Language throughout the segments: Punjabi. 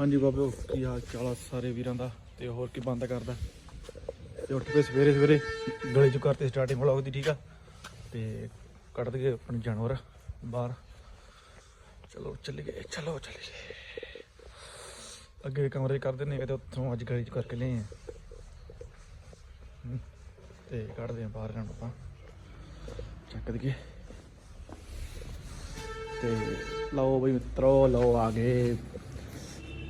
ਹਾਂਜੀ ਬਾਬੇ, ਕੀ ਹਾਲ ਚਾਲ ਆ ਸਾਰੇ ਵੀਰਾਂ ਦਾ ਤੇ ਹੋਰ ਕੀ ਬੰਦ ਕਰਦਾ? ਤੇ ਉੱਠ ਕੇ ਸਵੇਰੇ ਸਵੇਰੇ ਗਲੀ ਚੋਂ ਕਰਤੇ ਸਟਾਰਟਿੰਗ ਵਲੌਗ ਦੀ, ਠੀਕ ਆ? ਤੇ ਕੱਢ ਦਈਏ ਆਪਣੇ ਜਾਨਵਰ ਬਾਹਰ। ਚਲੋ ਚੱਲੀਏ ਚਲੋ ਚੱਲੀਏ। ਅੱਗੇ ਕਮਰੇ 'ਚ ਕਰਦੇ ਨੇ ਤੇ ਉੱਥੋਂ ਅੱਜ ਗਲੀ ਚ ਕਰਕੇ ਲਏ ਆ। ਤੇ ਕੱਢਦੇ ਆ ਬਾਹਰ ਜਾਣ ਆਪਾਂ। ਚੱਕ ਦਈਏ। ਤੇ ਲਓ ਬਈ ਮਿੱਤਰੋ, ਲਓ ਆ ਗਏ।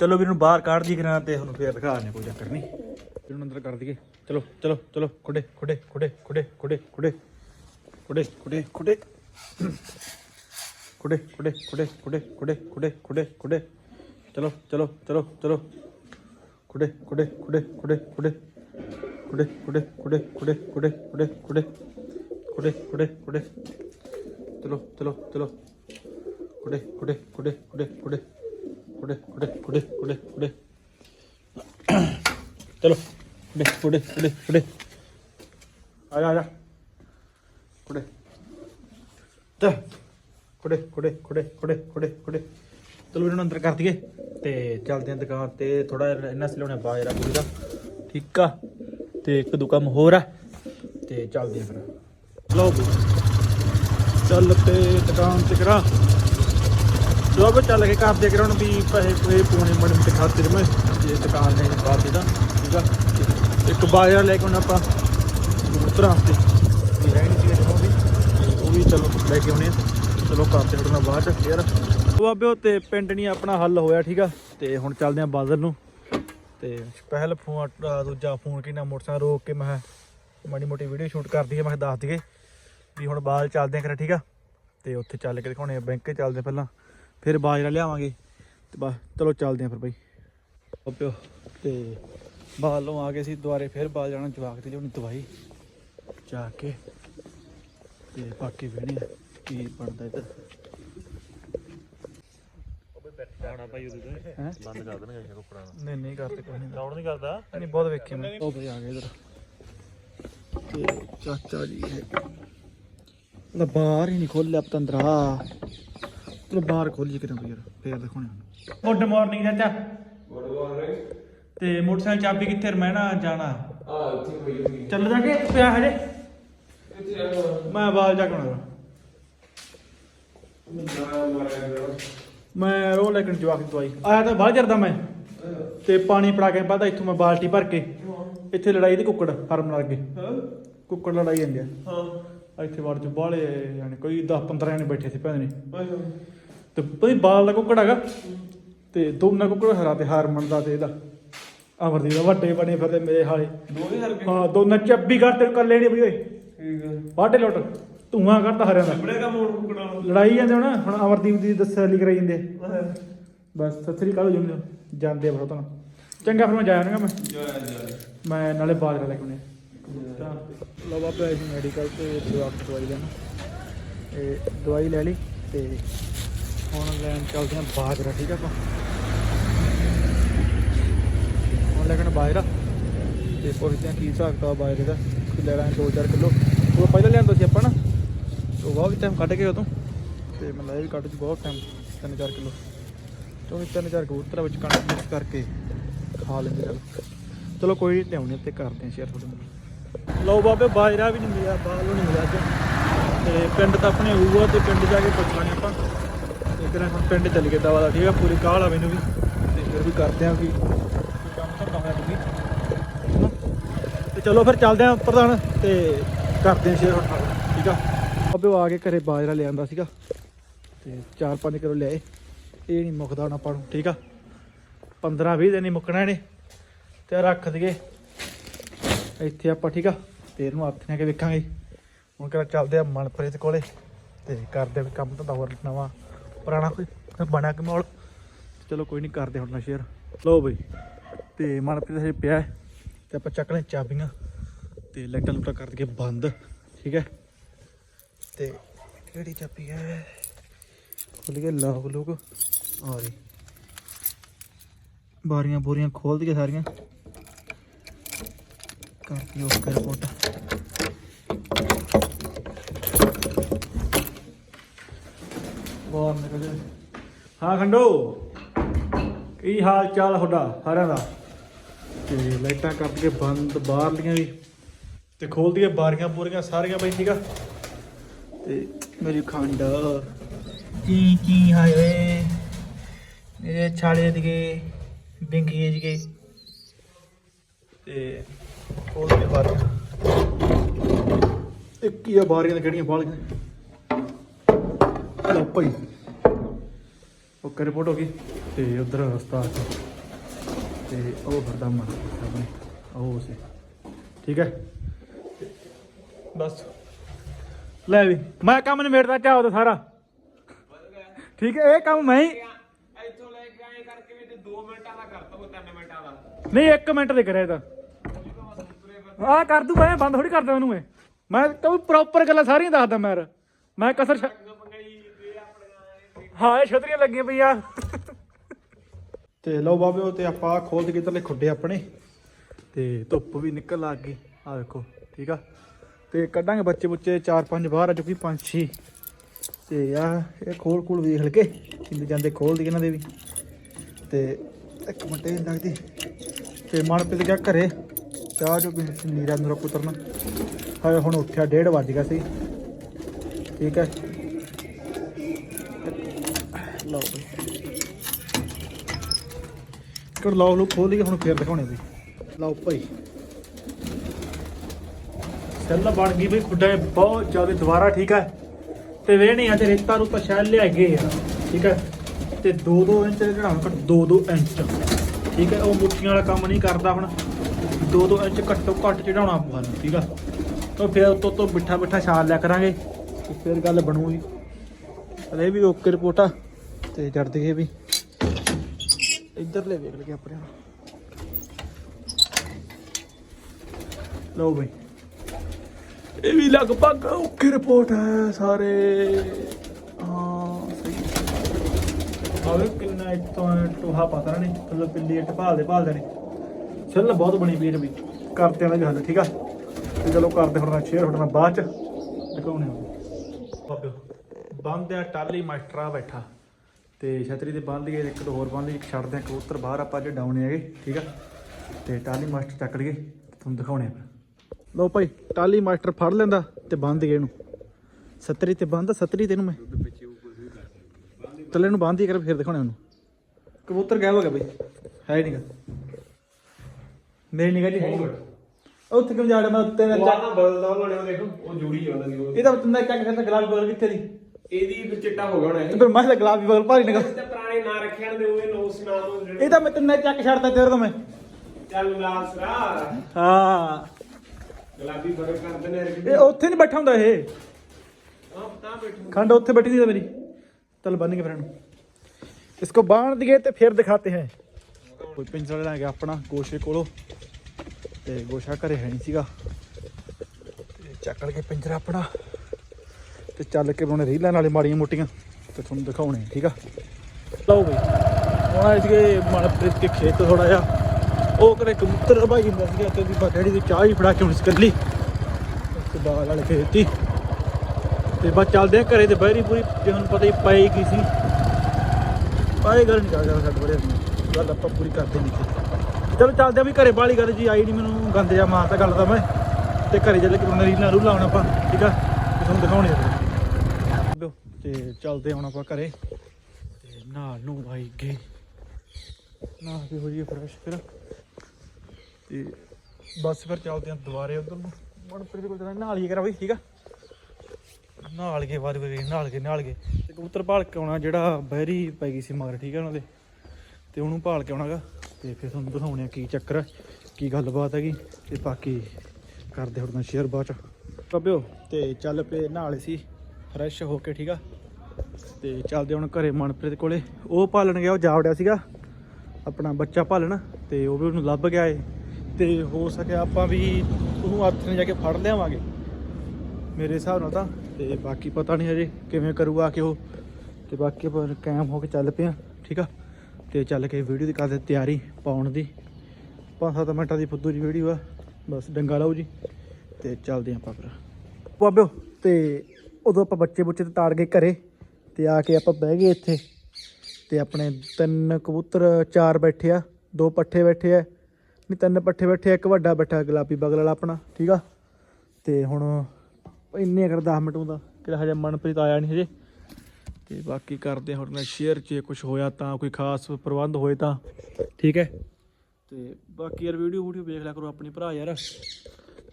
ਚਲੋ ਵੀਰ ਨੂੰ ਬਾਹਰ ਕੱਢ ਦੀ ਕਰਾਂ ਤੇ ਹੁਣ ਫੇਰ ਦਿਖਾ ਨੇ ਕੋਈ ਚੱਕਰ ਨਹੀਂ ਇਹਨੂੰ ਅੰਦਰ ਕਰ ਦਈਏ ਚਲੋ ਚਲੋ ਚਲੋ ਖੁੱਡੇ ਖੁੱਡੇ ਖੁੱਡੇ ਖੁੱਡੇ ਖੁੱਡੇ ਖੁੱਡੇ ਖੁੱਡੇ ਖੁੱਡੇ ਖੁੱਡੇ ਖੁੱਡੇ ਖੁੱਡੇ ਖੁੱਡੇ ਖੁੱਡੇ ਖੁੱਡੇ ਖੁੱਡੇ ਖੁੱਡੇ ਖੁੱਡੇ ਚਲੋ ਚਲੋ ਚਲੋ ਚਲੋ ਖੁੱਡੇ ਖੁੱਡੇ ਖੁੱਡੇ ਖੁੱਡੇ ਖੁੱਡੇ ਖੁੱਡੇ ਖੁੱਡੇ ਖੁੱਡੇ ਖੁੱਡੇ ਖੁੱਡੇ ਖੁੱਡੇ ਖੁੱਡੇ ਖੁੱਡੇ ਖੁੱਡੇ ਖੁੱਡੇ ਚਲੋ ਚਲੋ ਚਲੋ ਖੁੱਡੇ ਖੁੱਡੇ ਖੁੱਡੇ ਖੁੱਡੇ ਖੁੱਡੇ ਖੁੱਡੇ ਖੁੱਡੇ ਖੁੱਡੇ ਖੁੱਡੇ ਖੁੱਡੇ ਚਲੋ ਖੁੱਡੇ ਖੁੱਡੇ ਖੁੱਡੇ ਖੁੱਡੇ ਆ ਜਾ ਆ ਜਾ। ਖੁੱਡੇ ਤੇ ਖੁੱਡੇ ਖੁੱਡੇ ਖੁੱਡੇ ਖੁੱਡੇ ਖੁੱਡੇ ਖੁੱਡੇ ਚਲੋ ਇਹਨਾਂ ਨੂੰ ਅੰਦਰ ਕਰ ਦਈਏ ਤੇ ਚੱਲਦੇ ਆਂ ਦੁਕਾਨ ਤੇ। ਥੋੜਾ ਇਹਨਾਂ ਸੇ ਲਿਆਉਣਾ ਬਾਜਰਾ ਪੂਰੀ ਦਾ ਠੀਕ ਆ। ਤੇ ਇੱਕ ਦੋ ਕੰਮ ਹੋਰ ਆ। ਤੇ ਚੱਲਦੇ ਆਂ ਫਿਰ। ਲਓ ਚੱਲ ਤੇ ਦੁਕਾਨ ਤੇ ਕਰਾ। ਜੋ ਵੀ ਚੱਲ ਕੇ ਕਰਦੇ ਕਰਾਉਣ ਵੀ ਪੈਸੇ ਕੋਈ ਪੂਣੇ ਮਣ ਤੇ ਖਾਤੇ ਮੈਂ ਇਹ ਦੁਕਾਨ ਨੇ ਬਾਤ ਦਾ ਠੀਕ ਆ? ਇੱਕ ਬਾਜਰਾ ਲੈ ਕੇ ਹੁਣ ਆਪਾਂ ਉਤਰਾਂ ਤੇ ਵੀ ਰਹਿਣੀ ਸੀ ਉਹ ਵੀ ਚਲੋ ਲੈ ਕੇ ਆਉਣੇ ਆ। ਚਲੋ ਕਰਦੇ ਹਟਣਾ ਬਾਅਦ ਚ, ਯਾਰ। ਬਾਬਿਓ ਤੇ ਪਿੰਡ ਨਹੀਂ ਆਪਣਾ ਹੱਲ ਹੋਇਆ, ਠੀਕ ਆ? ਤੇ ਹੁਣ ਚੱਲਦੇ ਆ ਬਾਦਲ ਨੂੰ। ਤੇ ਪਹਿਲ ਫੋਨ ਦੂਜਾ ਫੋਨ ਕਿਨਾ ਮੋਟਰਸਾਈਕਲ ਰੋਕ ਕੇ ਮੈਂ ਕਿਹਾ ਮਾੜੀ ਮੋਟੀ ਵੀਡੀਓ ਸ਼ੂਟ ਕਰ ਦਈਏ, ਮੈਂ ਕਿਹਾ ਦੱਸ ਦਈਏ। ਵੀ ਹੁਣ ਬਾਅਦ ਚੱਲਦੇ ਆ ਕਰ, ਠੀਕ ਆ? ਤੇ ਉੱਥੇ ਚੱਲ ਕੇ ਦਿਖਾਉਣੇ ਬੈਂਕ ਚੱਲਦੇ ਪਹਿਲਾਂ। ਫਿਰ ਬਾਜਰਾ ਲਿਆਵਾਂਗੇ। ਤੇ ਬਸ ਚਲੋ ਚੱਲਦੇ ਆ ਫਿਰ ਬਾਈ। ਬਾਬਿਓ ਤੇ ਬਾਲੋਂ ਆ ਗਏ ਸੀ ਦੁਬਾਰੇ ਫਿਰ ਬਾਲ ਜਾਣਾ ਜਵਾਕ ਦੀ ਲਿਆਉਣੀ ਦਵਾਈ। ਜਾ ਕੇ ਤੇ ਬਾਕੀ ਵੇਣੇ ਕੀ ਬਣਦਾ ਇੱਧਰ। ਲਾਉਣਾ ਭਾਈ ਉਹਦੇ ਤੇ ਹੈ। ਬੰਦ ਕਰ ਦੇਣਗੇ ਇਹ ਕੁੱਪੜਾ ਨਹੀਂ ਨਹੀਂ ਕਰਦੇ ਕੋਈ ਨਹੀਂ। ਲਾਉਣ ਨਹੀਂ ਕਰਦਾ? ਨਹੀਂ ਬਹੁਤ ਵੇਖੇ ਮੈਂ। ਉਹ ਬਈ ਆ ਗਏ ਇਧਰ। ਤੇ ਚਾਚਾ ਜੀ ਹੈ ਬਾਹਰ ਹੀ ਨਹੀਂ ਖੋਲਿਆ ਪਤੰਦਰਾ। ਚਲੋ ਬਾਹਰ ਖੋਲੀ ਕਿਰਾਂ ਯਾਰ ਫੇਰ ਦਿਖਾਉਣੇ ਗੁੱਡ ਮਾਰਨਿੰਗ ਚਾਚਾ। ਗੁੱਡ ਮਾਰਨਿੰਗ ਤੇ ਮੋਟਰਸਾਈਕਲ ਚਾਬੀ ਕਿੱਥੇ ਰਮੈਣਾ ਜਾਣਾ? ਆ ਉੱਥੇ ਪਈ ਹੋਈ ਚੱਲ ਜਾ ਕੇ ਪਿਆ ਹਜੇ? ਇੱਥੇ ਮੈਂ ਬਾਲ ਜਾ ਕੇ ਆਉਣਾ। ਮੈਂ ਉਹ ਲੈ ਕੇ ਜਵਾਕ ਦੀ ਦਵਾਈ। ਆਇਆ ਤਾਂ ਬਾਹਰ ਜਰਦਾ ਮੈਂ। ਤੇ ਪਾਣੀ ਫੜਾ ਕੇ ਬਾਅਦ ਇੱਥੋਂ ਮੈਂ ਬਾਲਟੀ ਭਰ ਕੇ। ਇੱਥੇ ਲੜਾਈ ਦੀ ਕੁੱਕੜ ਫਰਮ ਅੱਗੇ। ਹਾਂ। ਕੁੱਕੜ ਲੜਾਈ ਜਾਂਦੇ ਆ। ਹਾਂ। ਇੱਥੇ ਵੜ ਚ ਬਾਹਲੇ ਯਾਨੀ ਕੋਈ 10 15 ਜਣੇ ਬੈਠੇ ਸੀ ਭੈਣ ਨੇ ਤੇ ਬਈ ਬਾਲ ਦਾ ਕੁੱਕੜ ਹੈਗਾ ਤੇ ਦੋਨਾਂ ਕੁੱਕੜ ਹਰਾ ਤੇ ਹਾਰਮਨ ਦਾ ਤੇ ਇਹਦਾ। ਅਮਰਦੀਪ ਦਾ ਵੱਡੇ ਬਣੇ ਫਿਰਦੇ ਮੇਰੇ ਹਾਲੇ। ਹੀ ਹਰ ਹਾਂ ਦੋਨਾਂ ਚੱਬੀ ਕਰ ਤੇ ਕੱਲੇ ਨਹੀਂ ਬਈ ਓਏ। ਠੀਕ ਹੈ ਬਾਟੇ ਲੁੱਟ ਧੂਆਂ ਕਰਦਾ ਹਰਿਆਂ ਦਾ। ਬੜੇ ਕੰਮ ਹੋਣ ਕੁਕੜਾ ਲੜਾਈ ਜਾਂਦੇ ਹੁਣ ਹੁਣ ਅਮਰਦੀਪ ਦੀ ਦੱਸਿਆ ਲਈ ਕਰਾਈ ਜਾਂਦੇ। ਬਸ ਸਤਿ ਸ੍ਰੀ ਅਕਾਲ ਜੀ। ਜਾਂਦੇ ਆ ਫਿਰ ਤਾਂ। ਚੰਗਾ ਫਿਰ ਮੈਂ ਜਾ ਆਉਣਾ ਮੈਂ। ਜਾ ਜਾ। ਮੈਂ ਨਾਲੇ ਬਾਜਰਾ ਲੈ ਕੇ ਤਾਂ ਲਓ ਬਾਬਾ ਮੈਡੀਕਲ ਤੇ ਦਵਾਈ ਦਵਾਈ ਲੈਣ। ਇਹ ਦਵਾਈ ਲੈ ਲਈ ਤੇ ਹੁਣ ਲੈਣ ਚੱਲਦੇ ਹਾਂ ਬਾਜਰਾ, ਠੀਕ ਆ ਆਪਾਂ। ਹੁਣ ਲੈਣ ਬਾਜਰਾ। ਤੇ ਪੁੱਛਦੇ ਹਾਂ ਕੀ ਹਿਸਾਬ ਕਿਤਾਬ ਬਾਜਰੇ ਦਾ। ਲੈ ਲਾਂਗੇ 2-4 ਕਿਲੋ। ਉਹ ਪਹਿਲਾਂ ਲਿਆਂਦਾ ਸੀ ਆਪਾਂ ਨਾ। ਉਹ ਬਹੁਤ ਟਾਈਮ ਕੱਢ ਕੇ ਉਦੋਂ। ਤੇ ਮੈਂ ਲਾਇਆ ਵੀ ਕੱਢ ਚ ਬਹੁਤ ਟਾਈਮ 3-4 ਕਿਲੋ। ਕਿਉਂਕਿ 3-4 ਕਬੂਤਰਾਂ ਵਿੱਚ ਕਣਕ ਮਿਕਸ ਕਰਕੇ ਖਾ ਲੈਂਦੇ ਚਲ ਚਲੋ ਕੋਈ ਨਹੀਂ ਲਿਆਉਣੇ ਤੇ ਕਰਦੇ ਹਾਂ ਸ਼ੇਅਰ ਤੁਹਾਡੇ ਨਾਲ। ਲਓ ਬਾਬੇ, ਬਾਜਰਾ ਵੀ ਨਹੀਂ ਮਿਲਿਆ ਬਾਲੂ ਨਹੀਂ ਮਿਲਿਆ ਅੱਜ। ਤੇ ਪਿੰਡ ਤਾਂ ਆਪਣੇ ਹੋਊਗਾ ਤੇ ਪਿੰਡ ਜਾ ਕੇ ਪੁੱਛਾਂਗੇ ਆਪਾਂ। ਤੇ ਫਿਰ ਹੁਣ ਪਿੰਡ ਚੱਲ ਗਏ ਦਵਾ ਦਾ, ਠੀਕ ਆ? ਪੂਰੀ ਕਾਹਲ ਆ ਮੈਨੂੰ ਵੀ। ਤੇ ਫਿਰ ਵੀ ਕਰਦੇ ਆ ਵੀ ਕੰਮ ਧੰਦਾ ਹੋਇਆ ਤੁਸੀਂ। ਤੇ ਚਲੋ ਫਿਰ ਚੱਲਦੇ ਆ ਪ੍ਰਧਾਨ ਤੇ ਕਰਦੇ ਆ ਸ਼ੇਅਰ ਹੁਣ ਠੀਕ ਆ? ਬਾਬੇ ਆ ਕੇ ਘਰੇ ਬਾਜਰਾ ਲਿਆਂਦਾ ਸੀਗਾ। ਤੇ 4-5 ਕਿਲੋ ਲਿਆਏ ਇਹ ਨਹੀਂ ਮੁੱਕਦਾ ਹੁਣ ਆਪਾਂ ਨੂੰ, ਠੀਕ ਆ? 15-20 ਦਿਨ ਹੀ ਮੁੱਕਣਾ ਇਹਨੇ। ਤੇ ਰੱਖ ਦਈਏ। ਇੱਥੇ ਆਪਾਂ, ਠੀਕ ਆ? ਤੇ ਇਹਨੂੰ ਹੱਥ ਨਾਲ ਕੇ ਵੇਖਾਂਗੇ। ਹੁਣ ਕਿਹੜਾ ਚੱਲਦੇ ਆ ਮਨਪ੍ਰੀਤ ਕੋਲੇ। ਤੇ ਕਰਦੇ ਕੰਮ ਤਾਂ ਹੋਰ ਨਵਾਂ। ਪੁਰਾਣਾ ਕੋਈ ਬਣਿਆ ਕਿ ਮੌਲ ਚਲੋ ਕੋਈ ਨਹੀਂ ਕਰਦੇ ਹੁਣ ਨਾ ਸ਼ੇਅਰ ਲਓ ਬਈ ਤੇ ਮਨਪ੍ਰੀਤ ਹਜੇ ਪਿਆ ਤੇ ਆਪਾਂ ਚੱਕ ਲੈ ਚਾਬੀਆਂ ਤੇ ਲਾਈਟਾਂ ਲੂਟਾਂ ਕਰ ਦਈਏ ਬੰਦ ਠੀਕ ਹੈ? ਤੇ ਕਿਹੜੀ ਚਾਬੀ ਹੈ? ਖੁੱਲ ਗਿਆ ਲੌਕ ਲੋਕ। ਆ ਰਹੀ। ਬਾਰੀਆਂ ਬੋਰੀਆਂ ਖੋਲ ਦਈਏ ਸਾਰੀਆਂ। ਕਰਤੀ ਉਹ ਕਰ ਬਾਹਰ ਨਿਕਲ ਜਾ ਹਾਂ, ਖੰਡੋ। ਕੀ ਹਾਲ ਚਾਲ ਤੁਹਾਡਾ, ਸਾਰਿਆਂ ਦਾ? ਤੇ ਲਾਈਟਾਂ ਕਰ ਦਈਏ ਬੰਦ ਬਾਹਰਲੀਆਂ ਵੀ ਤੇ ਖੋਲ ਦਈਏ ਬਾਰੀਆਂ ਬੋਰੀਆਂ ਸਾਰੀਆਂ ਬਈ, ਠੀਕ ਆ? ਤੇ ਮੇਰੀ ਖੰਡ, ਕੀ ਕੀ ਹਾਏ ਓਏ? ਮੇਰੇ ਛਾਲੇ ਦੀਏ ਬਿੰਗੀ ਜੀਗੇ ਤੇ ਖੋਲ ਕੇ ਬਾਰੀਆਂ। ਇੱਕ ਹੀ ਆ ਬਾਰੀਆਂ ਤੇ ਕਿਹੜੀਆਂ ਬਾਲੀਆਂ ਲਓ ਭਾਈ। ਓਕੇ ਰਿਪੋਰਟ ਹੋ ਗਈ। ਤੇ ਉਧਰ ਰਸਤਾ ਆ ਗਿਆ। ਤੇ ਉਹ ਫਿਰਦਾ ਮਨ ਆਪਣੇ ਉਹ ਸੀ। ਠੀਕ ਹੈ? ਤੇ ਬਸ। ਲੈ ਵੀ ਮੈਂ ਕੰਮ ਨਿਬੇੜਦਾ ਚਾਹੋ ਤਾਂ ਸਾਰਾ। ਠੀਕ ਹੈ ਇਹ ਕੰਮ ਮੈਂ ਹੀ ਇੱਥੋਂ ਲੈ ਕੇ ਆਏ ਕਰਕੇ ਵੀ ਤੇ 2 ਮਿੰਟਾਂ ਦਾ ਕਰਤਾ ਉਹ 3 ਮਿੰਟਾਂ ਦਾ। ਨਹੀਂ 1 ਮਿੰਟ ਦੇ ਕਰਿਆ ਇਹ ਤਾਂ ਆ ਕਰ ਦੂ ਮੈਂ ਬੰਦ ਥੋੜੀ ਕਰਦਾ ਉਹਨੂੰ ਇਹ। ਮੈਂ ਕਹੂੰ ਪ੍ਰੋਪਰ ਗੱਲਾਂ ਸਾਰੀਆਂ ਦੱਸਦਾ ਮੈਂ। ਯਾਰ। ਮੈਂ ਕਸਰ ਹਾਂ, ਇਹ ਛਤਰੀਆਂ ਲੱਗੀਆਂ ਪਈਆਂ। ਤੇ ਲਓ ਬਾਬਿਓ, ਤੇ ਆਪਾਂ ਖੋਲ ਕੇ ਇਧਰਲੇ ਖੁੱਡੇ ਆਪਣੇ। ਤੇ ਧੁੱਪ ਵੀ ਨਿਕਲ ਲੱਗ ਗਈ। ਆ ਵੇਖੋ ਠੀਕ ਆ? ਤੇ ਕੱਢਾਂਗੇ ਬੱਚੇ ਬੁੱਚੇ, ਚਾਰ ਪੰਜ ਬਾਹਰ ਆ ਚੁੱਕੀ, ਪੰਜ ਛੇ। ਤੇ ਆ ਇਹ ਖੋਲ ਖੋਲ ਵੇਖ ਲਗੇ ਕਿੰਨੇ ਜਾਂਦੇ ਖੋਲ ਦੀ ਇਹਨਾਂ ਦੇ ਵੀ। ਤੇ ਇੱਕ ਮਿੰਟ ਇਹ ਲੱਗਦੀ। ਤੇ ਮਨਪ੍ਰੀਤ ਗਿਆ ਘਰੇ, ਚਾਹ ਜੋ ਨੀਰਾ ਨੂਰਾ ਕੁਤਰਨਾ। ਹਾਏ, ਹੁਣ ਉੱਠਿਆ 1:30 ਵੱਜ ਗਿਆ ਸੀ। ਠੀਕ ਹੈ ਲਓ ਬਈ। ਕਰ ਲਓ ਲੋ ਖੋਲ ਲਈਏ ਹੁਣ ਫੇਰ ਦਿਖਾਉਣੇ ਵੀ ਲਓ ਭਾਈ। ਸੈੱਲ ਬਣ ਗਈ ਬਈ ਖੁੱਡਾ ਬਹੁਤ ਜ਼ਿਆਦਾ ਦੁਬਾਰਾ ਠੀਕ ਹੈ? ਤੇ ਵੇ ਨਹੀਂ ਆ ਤੇ ਰੇਤਾ ਸ਼ਾਇਦ ਲਿਆ ਗਏ ਆ ਠੀਕ ਹੈ? ਤੇ 2-2 ਇੰਚ ਦੇ ਚੜਾਉਣ ਘੱਟ 2-2 ਇੰਚ। ਠੀਕ ਹੈ ਉਹ ਮੁੱਠੀਆਂ ਵਾਲਾ ਕੰਮ ਨਹੀਂ ਕਰਦਾ ਹੁਣ। 2-2 ਇੰਚ ਘੱਟੋ ਘੱਟ ਚੜਾਉਣਾ ਪਊਗਾ ਠੀਕ ਆ ਤਾਂ ਫਿਰ ਉੱਤੋਂ ਤੋਂ ਬਿਠਾ ਬਿਠਾ ਛਾਲ ਲਿਆ ਕਰਾਂਗੇ ਤੇ ਫਿਰ ਗੱਲ ਬਣੂਗੀ। ਅਰੇ ਵੀ ਓਕੇ ਰਿਪੋਰਟ ਆ। ਤੇ ਜੜ ਦੇ ਵੀ। ਇੱਧਰਲੇ ਵੇਖ ਲਗੇ ਆਪਣੇ। ਲਓ ਬਈ। ਇਹ ਵੀ ਲਗਭਗ ਓਕੇ ਰਿਪੋਰਟ ਹੈ ਸਾਰੇ। ਹਾਂ ਸਹੀ। ਆਵੇ ਕਿੰਨਾ ਇਤੋਂ ਟੋਹਾ ਪਤਾ ਨਹੀਂ ਥੱਲੇ ਪਿੱਲੀ ਇੱਟ ਭਾਲਦੇ ਭਾਲਦੇ ਨੇ ਛੱਲ ਬਹੁਤ ਬਣੀ ਪਈ ਵੀ ਕਰਤੇ ਵਾਲਾ ਗੱਲ ਠੀਕ ਆ? ਤੇ ਚਲੋ ਕਰਦੇ ਹੁਣ ਸ਼ੇਅਰ ਹੋਣਾ ਬਾਅਦ ਚ। ਦਿਖਾਉਣੇ ਬਾਬਿਓ ਬੰਦ ਆ ਟਾਲੀ ਮਾਸਟਰਾ ਬੈਠਾ। ਤੇ ਛਤਰੀ ਦੇ ਬੰਦ ਲਈਏ ਇੱਕ ਦੋ ਹੋਰ ਲਈ ਇੱਕ ਛੱਡਦੇ ਆ ਕਬੂਤਰ ਬਾਹਰ ਆਪਾਂ ਜੇ ਡਾਉਣ ਹੈਗੇ ਠੀਕ ਆ? ਤੇ ਟਾਲੀ ਮਾਸਟਰ ਚੱਕ ਲਈਏ ਤੁਹਾਨੂੰ ਦਿਖਾਉਣੇ ਆ। ਫਿਰ ਲਓ ਭਾਈ ਟਾਲੀ ਮਾਸਟਰ ਫੜ ਲੈਂਦਾ ਤੇ ਬੰਦ ਗਏ ਇਹਨੂੰ। ਸੱਤਰੀ ਤੇ ਬੰਦ ਸੱਤਰੀ ਤੇ ਇਹਨੂੰ ਮੈਂ। ਤਲੇ ਨੂੰ ਬੰਦ ਹੀ ਕਰ ਫਿਰ ਦਿਖਾਉਣੇ ਉਹਨੂੰ। ਕਬੂਤਰ ਗਾਇਬ ਹੋ ਗਿਆ ਬਈ। ਹੈ ਨਹੀਂਗਾ ਮੇਰੀ ਨਿਗਾਹ 'ਚ ਹੈ ਨਹੀਂ ਉੱਥੇ ਕਿਉਂ ਜਾੜਾ ਮੈਂ ਉੱਤੇ? ਨਾ ਬਦਲਦਾ ਉਹ ਦੇਖੋ ਉਹ ਜੂੜੀ ਆਉਂਦਾ ਸੀ ਉਹ। ਇਹ ਤਾਂ ਤੁੰਦਾ ਚੱਕ ਕਰਦਾ ਗੁਲਾਬੀ ਬਗਲ ਕਿੱਥੇ ਦੀ? ਇਹਦੀ ਫਿਰ ਚਿੱਟਾ ਹੋ ਗਿਆ ਹੋਣਾ ਤੇ ਫਿਰ ਮੈਂ ਤਾਂ ਗੁਲਾਬੀ ਬਗਲ ਭਾਰੀ ਨਿਕਲ ਤੇ ਪੁਰਾਣੇ ਨਾਂ ਰੱਖਿਆ ਨੇ ਉਹ ਨੋਸ ਨਾਮ ਉਹ ਜਿਹੜੇ ਇਹ ਤਾਂ ਮੈਂ ਤੁੰਦਾ ਚੱਕ ਛੱਡਦਾ ਤੇਰੇ ਤੋਂ ਮੈਂ ਚੱਲ ਲਾਲ ਸਰਾ ਹਾਂ ਗੁਲਾਬੀ ਫਰਕ ਕਰਦੇ ਨੇ ਰਕ ਇਹ ਉੱਥੇ ਨਹੀਂ ਬੈਠਾ ਹੁੰਦਾ ਇਹ ਹਾਂ ਤਾਂ ਬੈਠੋ खंड ਉੱਥੇ बैठी थी मेरी चल बन के फ्रेंड इसको बांध दिए ਤੇ ਫਿਰ ਦਿਖਾਤੇ हैं ਕੋਈ ਪਿੰਜਰਾ ਲੈ ਗਿਆ ਆਪਣਾ ਗੋਸ਼ੇ ਕੋਲੋਂ ਤੇ ਗੋਸ਼ਾ ਘਰੇ ਹੈ ਨਹੀਂ ਸੀਗਾ ਤੇ ਚੱਕ ਕੇ ਪਿੰਜਰਾ ਆਪਣਾ ਤੇ ਚੱਲ ਕੇ ਬਣਾਉਣੇ ਰੀਲਾਂ ਨਾਲੇ ਮਾੜੀਆਂ ਮੋਟੀਆਂ ਤੇ ਤੁਹਾਨੂੰ ਦਿਖਾਉਣੇ ਠੀਕ ਆ? ਲਓ ਬਈ, ਹੁਣ ਆਏ ਸੀਗੇ ਮਨਪ੍ਰੀਤ ਕੇ ਖੇਤ ਥੋੜਾ ਜਿਹਾ। ਉਹ ਕਰੇ ਕਬੂਤਰ ਭਾਈ ਹੁੰਦਾ ਸੀਗਾ, ਤੇ ਦੀ ਡੈਡੀ ਦੀ ਚਾਹ ਹੀ ਫੜਾ ਕੇ ਹੁਣ ਸਕੱਲੀ ਤੇ ਬਾਲ ਵਾਲੇ ਕੇ ਦਿੱਤੀ ਤੇ ਬਸ ਚੱਲਦੇ ਆ ਘਰੇ ਤੇ ਬਹਿਰੀ ਪੂਰੀ ਜੇ ਹੁਣ ਪਤਾ ਹੀ ਪਈ ਕੀ ਸੀ। ਪਾਏ ਗੱਲ ਨਹੀਂ ਕਰਦਾ ਸਾਡੇ ਬੜੇ ਗੱਲ ਆਪਾਂ ਪੂਰੀ ਕਰਦੇ ਨਹੀਂ ਸੀ ਚਲੋ ਚੱਲਦੇ ਆ ਵੀ ਘਰੇ ਬਾਲੀ ਗੱਲ ਜੀ ਆਈ ਨਹੀਂ ਮੈਨੂੰ ਗੰਦ ਜਾ ਮਾਰਤਾ ਗੱਲ ਤਾਂ ਮੈਂ। ਤੇ ਘਰੇ ਚੱਲ ਕੇ ਉਹਨਾਂ ਰੀਲਾਂ ਰੂਲਾਂ ਹੁਣ ਆਪਾਂ, ਠੀਕ ਆ? ਤੇ ਤੁਹਾਨੂੰ ਦਿਖਾਉਣੇ ਆ ਫਿਰ। ਤੇ ਚੱਲਦੇ ਹੁਣ ਆਪਾਂ ਘਰੇ। ਤੇ ਨਾਲ ਨੂੰ ਆਈ ਗਏ। ਨਾ ਵੀ ਹੋ ਜੀ ਫਰੈਸ਼ ਫਿਰ। ਤੇ ਬਸ ਫਿਰ ਚੱਲਦੇ ਆ ਦੁਬਾਰੇ ਉਧਰ ਨੂੰ। ਮਨਪ੍ਰੀਤ ਕੋਲ ਚੱਲਣਾ ਨਾਲ ਹੀ ਕਰਾ ਬਈ, ਠੀਕ ਆ? ਨਾਲ ਕੇ ਵਾਰ ਵਾਰੀ ਨਾਲ ਕੇ ਨਾਲ ਕੇ ਤੇ ਕਬੂਤਰ ਭਾਲ ਕੇ ਆਉਣਾ ਜਿਹੜਾ ਬਹਿਰੀ ਪੈ ਗਈ ਸੀ ਮਗਰ, ਠੀਕ ਹੈ ਉਹਨਾਂ ਦੇ। ਤੇ ਉਹਨੂੰ ਭਾਲ ਕੇ ਆਉਣਾਗਾ। ਤੇ ਫਿਰ ਤੁਹਾਨੂੰ ਦਿਖਾਉਣੇ ਆ ਕੀ ਚੱਕਰ ਹੈ ਕੀ ਗੱਲਬਾਤ ਹੈਗੀ। ਤੇ ਬਾਕੀ ਕਰਦੇ ਹੁਣ ਸ਼ੇਅਰ ਬਾਅਦ ਚ। ਬੱਬਿਓ, ਤੇ ਚੱਲ ਪਏ ਨਾਲੇ ਸੀ। ਫਰੈਸ਼ ਹੋ ਕੇ, ਠੀਕ ਆ? ਤੇ ਚੱਲਦੇ ਹੁਣ ਘਰੇ ਮਨਪ੍ਰੀਤ ਕੋਲੇ। ਉਹ ਭਾਲਣ ਗਿਆ, ਉਹ ਜਾਵੜਿਆ ਸੀਗਾ। ਆਪਣਾ ਬੱਚਾ ਭਾਲਣ, ਤੇ ਉਹ ਵੀ ਉਹਨੂੰ ਲੱਭ ਗਿਆ ਏ। ਤੇ ਹੋ ਸਕਿਆ ਆਪਾਂ ਵੀ ਉਹਨੂੰ ਹੱਥ ਨੇ ਜਾ ਕੇ ਫੜ ਲਿਆਵਾਂਗੇ। ਮੇਰੇ ਹਿਸਾਬ ਨਾਲ ਤਾਂ, ਤੇ ਬਾਕੀ ਪਤਾ ਨਹੀਂ ਹਜੇ ਕਿਵੇਂ ਕਰੂਗਾ ਕਿ ਉਹ। ਤੇ ਬਾਕੀ ਆਪਾਂ ਕਾਇਮ ਹੋ ਕੇ ਚੱਲ ਪਿਆ ਠੀਕ ਆ? ਤੇ ਚੱਲ ਕੇ ਵੀਡੀਓ ਦੀ ਕਰਦੇ ਤਿਆਰੀ ਪਾਉਣ ਦੀ। 5-7 ਮਿੰਟਾਂ ਦੀ ਫੁੱਦੂ ਜੀ ਵੀਡੀਓ ਆ। ਬਸ ਡੰਗਾ ਲਾਓ ਜੀ, ਤੇ ਚੱਲਦੇ ਆਪਾਂ ਫਿਰ। ਬਾਬਿਓ ਤੇ ਉਦੋਂ ਆਪਾਂ ਬੱਚੇ ਬੁੱਚੇ ਤੇ ਤਾੜ ਕੇ ਘਰੇ ਤੇ ਆ ਕੇ ਆਪਾਂ ਬਹਿ ਗਏ ਇੱਥੇ ਤੇ ਆਪਣੇ ਤਿੰਨ ਕਬੂਤਰ, ਚਾਰ ਬੈਠੇ ਆ, ਦੋ ਪੱਠੇ ਬੈਠੇ ਆ। ਨਹੀਂ, ਤਿੰਨ ਪੱਠੇ ਬੈਠੇ ਇੱਕ ਵੱਡਾ ਬੈਠਾ ਗੁਲਾਬੀ ਬਗਲ ਵਾਲਾ ਆਪਣਾ, ਠੀਕ ਆ? ਤੇ ਹੁਣ ਇੰਨੇ ਅਗਰ 10 ਮਿੰਟ ਹੁੰਦਾ ਕਿ ਹਜੇ ਮਨਪ੍ਰੀਤ ਆਇਆ ਨਹੀਂ ਹਜੇ। ਤੇ ਬਾਕੀ ਕਰਦੇ ਹੁਣ ਨਾਲ ਸ਼ੇਅਰ 'ਚ ਕੁਝ ਹੋਇਆ ਤਾਂ, ਕੋਈ ਖਾਸ ਪ੍ਰਬੰਧ ਹੋਏ ਤਾਂ, ਠੀਕ ਹੈ? ਤੇ ਬਾਕੀ ਯਾਰ ਵੀਡੀਓ ਵੀਡੀਓ ਵੇਖ ਲਿਆ ਕਰੋ ਆਪਣੇ ਭਰਾ ਯਾਰ।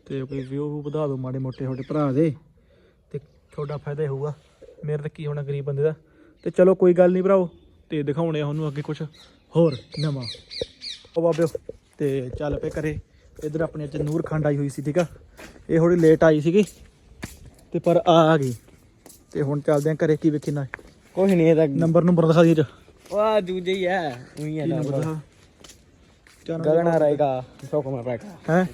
ਤੇ ਕੋਈ ਵਿਊ ਵਧਾ ਦਿਓ ਮਾੜੇ ਮੋਟੇ ਤੁਹਾਡੇ ਭਰਾ ਦੇ। ਤੁਹਾਡਾ ਫਾਇਦਾ ਹੋਊਗਾ। ਮੇਰੇ ਤਾਂ ਕੀ ਹੋਣਾ ਗਰੀਬ ਬੰਦੇ ਦਾ। ਤੇ ਚਲੋ ਕੋਈ ਗੱਲ ਨਹੀਂ ਭਰਾਓ ਤੇ ਦਿਖਾਉਣੇ ਆ ਉਹਨੂੰ ਅੱਗੇ ਕੁਝ ਹੋਰ ਨਵਾਂ। ਉਹ ਬਾਬਿਓ ਤੇ ਚੱਲ ਪਏ ਕਰੇ ਇਧਰ ਆਪਣੇ ਅੱਜ ਨੂਰ ਖੰਡ ਆਈ ਹੋਈ ਸੀ ਠੀਕ ਆ? ਇਹ ਥੋੜੀ ਲੇਟ ਆਈ ਸੀਗੀ ਤੇ ਪਰ ਆ ਗਈ। ਤੇ ਹੁਣ ਚੱਲਦੇ ਆ ਘਰੇ ਕੀ ਵੇਖੀ ਨਾ। ਕੁਛ ਨਹੀਂ ਇਹਦਾ। ਨੰਬਰ ਨੰਬਰ ਦਿਖਾ ਦੀ ਚ ਵਾਹ ਦੂਜੇ ਹੀ ਹੈ ਉਹੀ ਹੈ ਨੰਬਰ ਦਿਖਾ? ਗਗਨਾ ਰਹੇਗਾ ਸੋਕਮਾ ਰਹੇਗਾ। ਹੈ?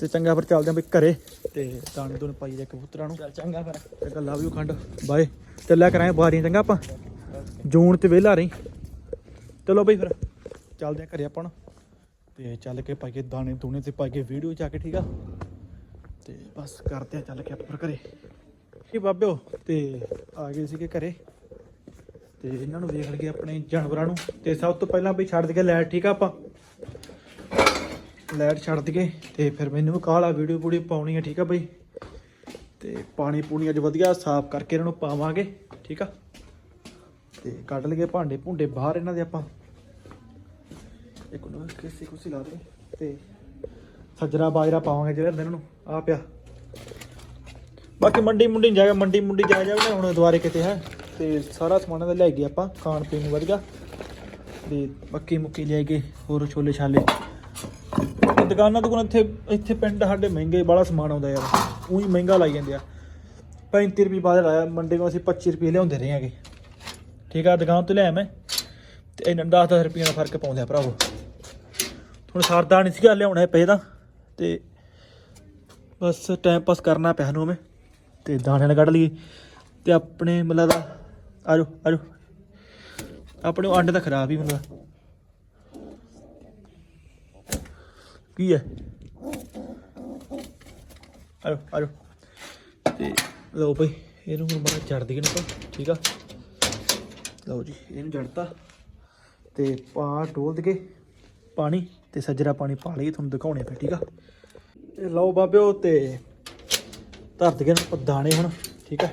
ਤੇ ਚੰਗਾ ਫਿਰ ਚੱਲਦੇ ਆਂ ਬਈ ਘਰੇ। ਤੇ ਦਾਣੇ ਦੋਨੇ ਪਾਈ ਦੇ ਕਬੂਤਰਾਂ ਨੂੰ। ਚੱਲ ਚੰਗਾ ਫਿਰ। ਤੇ ਗੱਲ ਯੂ ਖੰਡ। ਬਾਏ। ਚੱਲਿਆ ਕਰਾਂ ਬਾਰੀਆਂ ਚੰਗਾ ਆਪਾਂ। ਜੂਨ ਚ ਵਿਹਲਾ ਰਹੀ। ਚਲੋ ਬਈ ਫਿਰ। ਚੱਲਦੇ ਆਂ ਘਰੇ ਆਪਾਂ ਤੇ ਚੱਲ ਕੇ ਪਾਈਏ ਦਾਣੇ ਦੂਣੇ ਤੇ ਪਾਈਏ ਵੀਡੀਓ ਚ ਕੇ ਠੀਕ ਆ? ਤੇ ਬਸ ਕਰਦੇ ਆ ਚੱਲ ਕੇ ਆਪਾਂ ਘਰੇ। ਕੀ ਬਾਬਿਓ? ਤੇ ਆ ਗਏ ਸੀਗੇ ਘਰੇ। ਤੇ ਇਹਨਾਂ ਨੂੰ ਵੇਖ ਲਈਏ ਆਪਣੇ ਜਾਨਵਰਾਂ ਨੂੰ। ਤੇ ਸਭ ਤੋਂ ਪਹਿਲਾਂ ਬਈ ਛੱਡ ਦਈਏ ਲਾਈਟ ਠੀਕ ਆ ਆਪਾਂ? ਲਾਈਟ ਛੱਡ ਦਈਏ ਤੇ ਫਿਰ ਮੈਨੂੰ ਵੀ ਕਾਹਲਾ ਵੀਡੀਓ ਪੂੜੀ ਪਾਉਣੀ ਆ, ਠੀਕ ਆ ਬਈ? ਤੇ ਪਾਣੀ ਪੂਣੀ ਅੱਜ ਵਧੀਆ ਸਾਫ਼ ਕਰਕੇ ਇਹਨਾਂ ਨੂੰ ਪਾਵਾਂਗੇ, ਠੀਕ ਆ? ਤੇ ਕੱਢ ਲਈਏ ਭਾਂਡੇ ਭੁੰਡੇ ਬਾਹਰ ਇਹਨਾਂ ਦੇ ਆਪਾਂ। ਇੱਕ ਨੂੰ ਕਿਸੇ ਕੁਸੀ ਲਾ ਦੇ ਤੇ ਸੱਜਰਾ ਬਾਜਰਾ ਪਾਵਾਂਗੇ ਜਿਹੜੇ ਇਹਨਾਂ ਨੂੰ ਆ ਪਿਆ। ਬਾਕੀ ਮੰਡੀ ਮੁੰਡੀ ਨੀ ਜਾਏਗਾ ਮੰਡੀ ਮੁੰਡੀ ਜਾ ਜਾਊਗਾ ਹੁਣ ਦੁਬਾਰੇ ਕਿਤੇ ਹੈ। ਤੇ ਸਾਰਾ ਸਮਾਨ ਦਾ ਲੈ ਗਏ ਆਪਾਂ, ਖਾਣ ਪੀਣ ਨੂੰ ਵਧੀਆ। ਤੇ ਮੱਕੀ ਮੁੱਕੀ ਲੈ ਗਏ, ਹੋਰ ਛੋਲੇ ਛਾਲੇ। ਦੁਕਾਨਾਂ ਦੁਕਾਨਾਂ ਇੱਥੇ ਇੱਥੇ ਪਿੰਡ ਸਾਡੇ ਮਹਿੰਗੇ ਬੜਾ ਸਮਾਨ ਆਉਂਦਾ ਯਾਰ। ਉਹੀ ਮਹਿੰਗਾ ਲਾਈ ਜਾਂਦੇ ਆ। 35 ਰੁਪਏ ਬਾਅਦ ਲਾਇਆ, ਮੰਡੀ ਤੋਂ ਅਸੀਂ 25 ਰੁਪਏ ਲਿਆਉਂਦੇ ਰਹੇ ਹਾਂਗੇ। ਠੀਕ ਆ, ਦੁਕਾਨ ਤੋਂ ਲਿਆ ਮੈਂ। ਤੇ ਇਹਨਾਂ 10 10 ਰੁਪਏ ਦਾ ਫ਼ਰਕ ਪਾਉਂਦੇ ਆ ਭਰਾਵੋ। ਹੁਣ ਸਰਦਾ ਨਹੀਂ ਸੀਗਾ, ਲਿਆਉਣਾ ਪਏ ਦਾ ਤੇ। ਬਸ ਟਾਈਮ ਪਾਸ ਕਰਨਾ ਪਿਆ ਨੂੰ ਮੈਂ ਤੇ ਦਾਣੇ ਨਾਲ ਕੱਢ ਲਈਏ। ਤੇ ਆਪਣੇ ਮਤਲਬ ਦਾ ਆਜੋ ਆਜੋ। ਆਪਣੇ ਉਹ ਅੰਡੇ ਤਾਂ ਖਰਾਬ ਹੀ ਹੁੰਦਾ ਕੀ ਹੈ ਆਜੋ ਆਜੋ ਤੇ ਲਓ ਭਾਈ ਇਹਨੂੰ ਹੁਣ ਬੜਾ ਚੜ ਦਈਏ ਨਾ ਠੀਕ ਆ ਲਓ ਜੀ ਇਹਨੂੰ ਜੜਤਾ ਤੇ ਪਾ ਡੋਲ ਦਈਏ ਪਾਣੀ ਤੇ ਸੱਜਰਾ ਪਾਣੀ ਪਾ ਲਈਏ ਤੁਹਾਨੂੰ ਦਿਖਾਉਣੇ ਫਿਰ ਠੀਕ ਆ ਤੇ ਲਓ ਬਾਬਿਓ ਤੇ ਧਰ ਦਈਏ ਨਾ ਆਪਾਂ ਦਾਣੇ ਹੁਣ ਠੀਕ ਆ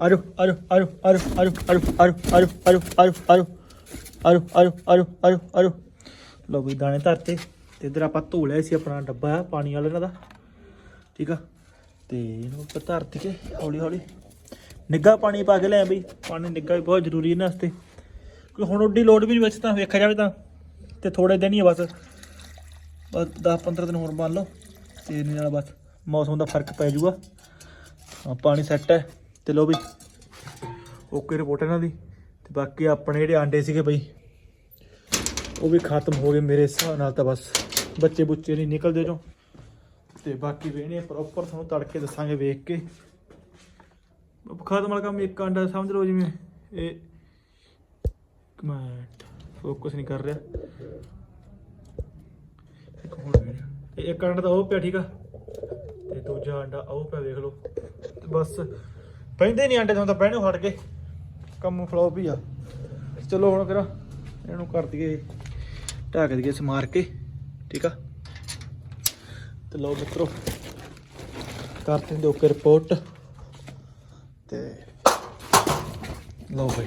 ਆਜੋ ਆਜੋ ਆਜੋ ਆਜੋ ਆਜੋ ਆਜੋ ਆਜੋ ਆਜੋ ਆਜੋ ਆਜੋ ਆਜੋ ਆਜੋ ਆਜੋ ਆਜੋ ਆਜੋ ਆਜੋ ਲਓ ਵੀ ਦਾਣੇ ਧਰਤੇ ਤੇ ਇਧਰ ਆਪਾਂ ਧੋ ਲਿਆ ਸੀ ਆਪਣਾ ਡੱਬਾ ਆ ਪਾਣੀ ਵਾਲਾ ਇਹਨਾਂ ਦਾ। ਠੀਕ ਆ? ਤੇ ਇਹਨੂੰ ਆਪਾਂ ਧਰਤੀ ਕੇ ਹੌਲੀ ਹੌਲੀ। ਨਿੱਘਾ ਪਾਣੀ ਪਾ ਕੇ ਲਿਆ ਬਈ। ਪਾਣੀ ਨਿੱਘਾ ਵੀ ਬਹੁਤ ਜ਼ਰੂਰੀ ਇਹਨਾਂ ਵਾਸਤੇ। ਕੋਈ ਹੁਣ ਉੱਡੀ ਲੋਡ ਵੀ ਨਹੀਂ ਵਿੱਚ ਤਾਂ ਵੇਖਿਆ ਜਾਵੇ ਤਾਂ। ਤੇ ਥੋੜੇ ਦਿਨ ਹੀ ਆ ਬਸ। ਬਸ 10 15 ਦਿਨ ਹੋਰ ਮੰਨ ਲਓ ਤੇ ਇਹਨੇ ਨਾਲ ਬਸ ਮੌਸਮ ਦਾ ਫ਼ਰਕ ਪੈ ਜਾਊਗਾ। ਪਾਣੀ ਸੈੱਟ ਹੈ। ਤੇ ਲੋ ਵੀ ਓਕੇ ਰਿਪੋਰਟ ਇਹਨਾਂ ਦੀ। ਤੇ ਬਾਕੀ ਆਪਣੇ ਜਿਹੜੇ ਆਂਡੇ ਸੀਗੇ ਬਈ, ਉਹ ਵੀ ਖਤਮ ਹੋ ਗਏ ਮੇਰੇ ਹਿਸਾਬ ਨਾਲ ਤਾਂ ਬਸ। ਬੱਚੇ ਬੁੱਚੇ ਨਹੀਂ ਨਿਕਲਦੇ ਜੋ ਤੇ ਬਾਕੀ ਵੇਣੇ ਪ੍ਰੋਪਰ ਤੁਹਾਨੂੰ ਤੜਕੇ ਦੱਸਾਂਗੇ ਵੇਖ ਕੇ। ਖਤਮ ਵਾਲਾ ਕੰਮ ਇੱਕ ਆਂਡਾ ਸਮਝ ਲਓ ਜਿਵੇਂ ਇਹ ਇੱਕ ਫੋਕਸ ਨਹੀਂ ਕਰ ਰਿਹਾ। ਇੱਕ ਹੋਰ ਵੇਖ। ਇਹ ਇੱਕ ਆਂਡਾ ਤਾਂ ਉਹ ਪਿਆ, ਠੀਕ ਆ? ਤੇ ਦੂਜਾ ਆਂਡਾ ਉਹ ਪਿਆ, ਵੇਖ ਲਓ। ਤੇ ਬਸ, ਪੈਂਦੇ ਨਹੀਂ ਆਂਡੇ ਤੁਹਾਨੂੰ ਤਾਂ ਬਹਿਣੇ ਹਟ ਗਏ ਕੰਮ ਫਲੋਪ ਹੀ ਆ। ਚਲੋ ਹੁਣ ਕਰਾਂ ਇਹਨੂੰ ਕਰ ਦਈਏ, ਢੱਕ ਦਈਏ ਸਮਾਰ ਕੇ। ਠੀਕ ਆ? ਤੇ ਲਓ ਮਿੱਤਰੋ, ਕਰਦੇ ਦੇ ਓਕੇ ਰਿਪੋਰਟ ਤੇ ਲਓ ਭਾਈ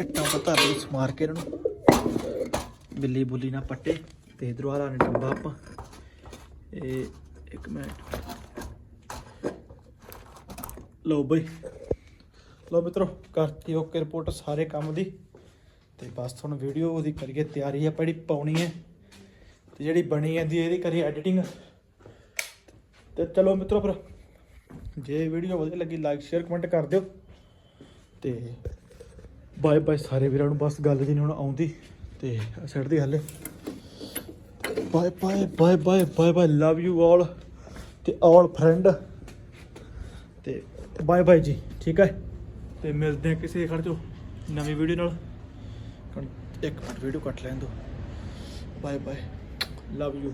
ਇੱਟਾਂ ਪਤਾ ਲਈ ਸਮਾਰ ਕੇ ਇਹਨਾਂ ਨੂੰ। ਬਿੱਲੀ ਬੁੱਲੀ ਨਾ ਪੱਟੇ, ਤੇ ਇਧਰੋਂ ਆ ਲਾਣੇ ਡੱਬਾ ਆਪਾਂ। ਇਹ ਇੱਕ ਮਿੰਟ। ਲਓ ਬਈ। ਲਓ ਮਿੱਤਰੋ ਕਰਤੀ ਓਕੇ ਰਿਪੋਰਟ ਸਾਰੇ ਕੰਮ ਦੀ। ਤੇ ਬਸ ਹੁਣ ਵੀਡੀਓ ਉਹਦੀ ਕਰੀਏ ਤਿਆਰੀ ਆਪਾਂ ਜਿਹੜੀ ਪਾਉਣੀ ਹੈ ਤੇ ਜਿਹੜੀ ਬਣੀ ਜਾਂਦੀ ਹੈ ਇਹਦੀ ਕਰੀਏ ਐਡੀਟਿੰਗ ਤੇ ਚਲੋ ਮਿੱਤਰੋ ਫਿਰ, ਜੇ ਵੀਡੀਓ ਵਧੀਆ ਲੱਗੀ ਲਾਈਕ ਸ਼ੇਅਰ ਕਮੈਂਟ ਕਰ ਦਿਓ। ਤੇ ਬਾਏ ਬਾਏ ਸਾਰੇ ਵੀਰਾਂ ਨੂੰ, ਬਸ ਗੱਲ ਜੀ ਹੁਣ ਆਉਂਦੀ, ਤੇ ਸੈਟ ਦੀ ਗੱਲ bye bye bye bye bye bye love you all ਤੇ ਆਲ ਫਰੈਂਡ ਤੇ ਬਾਏ ਬਾਏ ਜੀ, ਠੀਕ ਹੈ ਤੇ ਮਿਲਦੇ ਆ ਕਿਸੇ ਖੜ ਜੋ ਨਵੀਂ ਵੀਡੀਓ ਨਾਲ। ਇੱਕ ਮਿੰਟ ਵੀਡੀਓ ਕੱਟ ਲੈਣ ਦੋ ਬਾਏ ਬਾਏ ਲਵ ਯੂ